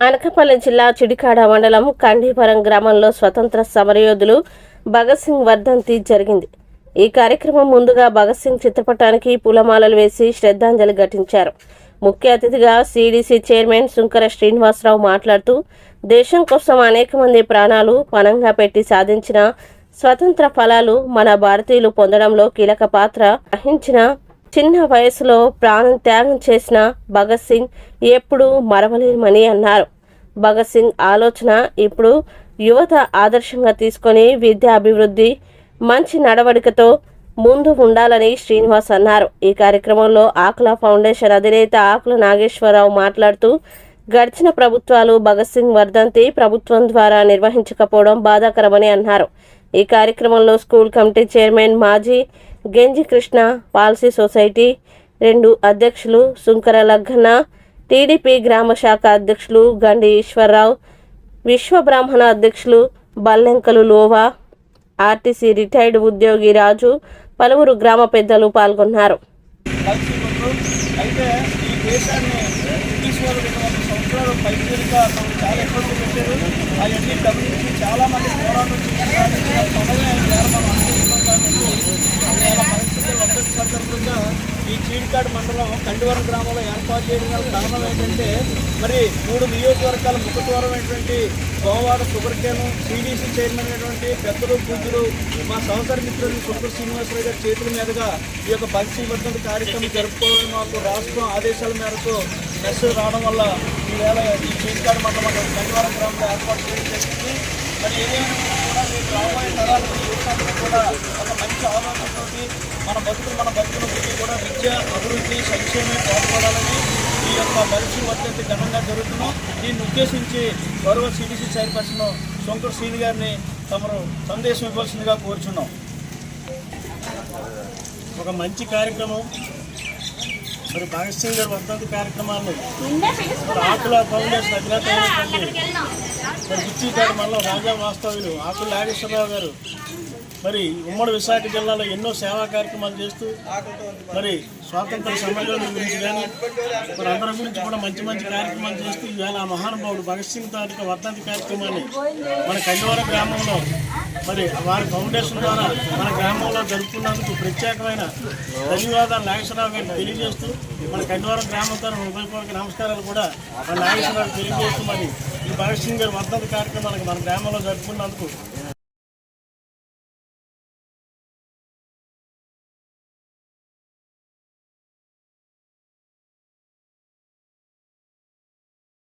అనకాపల్లి జిల్లా చిడికాడ మండలం కండీపురం గ్రామంలో స్వతంత్ర సమరయోధులు భగత్ సింగ్ వర్ధంతి జరిగింది. ఈ కార్యక్రమం ముందుగా భగత్ సింగ్ చిత్రపటానికి పూలమాలలు వేసి శ్రద్ధాంజలి ఘటించారు. ముఖ్య అతిథిగా సిడిసి చైర్మన్ శుంకర శ్రీనివాసరావు మాట్లాడుతూ దేశం కోసం అనేక మంది ప్రాణాలు పణంగా పెట్టి సాధించిన స్వతంత్ర ఫలాలు మన భారతీయులు పొందడంలో కీలక పాత్ర వహించిన చిన్న వయసులో ప్రాణం త్యాగం చేసిన భగత్ సింగ్ ఎప్పుడూ మరవలేమని అన్నారు. భగత్ సింగ్ ఆలోచన ఇప్పుడు యువత ఆదర్శంగా తీసుకొని విద్యా అభివృద్ధి మంచి నడవడికతో ముందు ఉండాలని శ్రీనివాస్ అన్నారు. ఈ కార్యక్రమంలో ఆకుల ఫౌండేషన్ అధినేత ఆకుల నాగేశ్వరరావు మాట్లాడుతూ గడిచిన ప్రభుత్వాలు భగత్ సింగ్ వర్ధంతి ప్రభుత్వం ద్వారా నిర్వహించకపోవడం బాధాకరమని అన్నారు. ఈ కార్యక్రమంలో స్కూల్ కమిటీ చైర్మన్ మాజీ గెంజి కృష్ణ పాలసీ సొసైటీ రెండు అధ్యక్షులు సుంకర లగ్గన్న టీడీపీ గ్రామ శాఖ అధ్యక్షులు గండి ఈశ్వరరావు విశ్వ బ్రాహ్మణ అధ్యక్షులు బల్లెంకలు లోవా ఆర్టీసీ రిటైర్డ్ ఉద్యోగి రాజు పలువురు గ్రామ పెద్దలు పాల్గొన్నారు. అయితే ఈ దేశాన్ని బ్రిటిష్ రెండు సంవత్సరాలు పైగా చాలా ఇబ్బందులు పెట్టారు అవన్నీ గమనించి పోరాటం ఈ మండలం కండివరం గ్రామంలో ఏర్పాటు చేయడం గల కారణం ఏంటంటే మరి మూడు నియోజకవర్గాల ముఖద్వారమైనటువంటి గోవాడ సుబ్రకేను సిడిసి చైర్మన్ అయినటువంటి పెద్దలు పూజలు మా సహచర మిత్రులు సుబ్బు శ్రీనివాసరావు గారి చేతుల మీదుగా ఈ యొక్క భక్తి వర్ధంతి కార్యక్రమం జరుపుకోవడం మాకు రాష్ట్రం ఆదేశాల మేరకు మెసేజ్ రావడం వల్ల ఈవేళ ఈ చీడికాడు మండలం కండివరం గ్రామంలో ఏర్పాటు చేయడం జరిగింది. మరి ఏదైనా కూడా రాబోయే తరాలకు కూడా ఒక మంచి ఆలోచనతోటి మన బతుకులు మన బతుకులకి కూడా విద్య అభివృద్ధి సంక్షేమం పాల్పడాలని ఈ యొక్క బలిసి వర్ధంతి ఘనంగా జరుగుతున్నాం. దీన్ని ఉద్దేశించి గౌరవ సిడిసి చైర్పర్సన్ శంకర్ శ్రీని గారిని తమరు సందేశం ఇవ్వాల్సిందిగా కోరుచున్నాం. ఒక మంచి కార్యక్రమం మరి భగత్ సింగ్ గారి వర్ధంతి కార్యక్రమాలను మరి ఆకుల ఫౌండేషన్ అధినేత అయినటువంటి మరి బుచ్చికాడు మళ్ళీ రాజా వాస్తవ్యులు ఆకుల నాగేశ్వరరావు గారు. మరి ఉమ్మడి విశాఖ జిల్లాలో ఎన్నో సేవా కార్యక్రమాలు చేస్తూ మరి స్వాతంత్ర సమయంలో గురించి కానీ మరి అందరి గురించి కూడా మంచి మంచి కార్యక్రమాలు చేస్తూ ఈవేళ ఆ మహానుభావుడు భగత్ సింగ్ తాలూకా వర్ధంతి కార్యక్రమాన్ని మన కండివరం గ్రామంలో మరి వారి ఫౌండేషన్ ద్వారా మన గ్రామంలో జరుపుకున్నందుకు ప్రత్యేకమైన ధన్యవాదాలు నాగేశ్వరరావు గారికి తెలియజేస్తూ మన కండివారం గ్రామంతో ఉభయపూర్వక నమస్కారాలు కూడా మన నాగేశ్వరరావు తెలియజేస్తూ మరి ఈ భగత్ సింగ్ గారి వర్ధంతి కార్యక్రమానికి మన గ్రామంలో జరుపుకున్నందుకు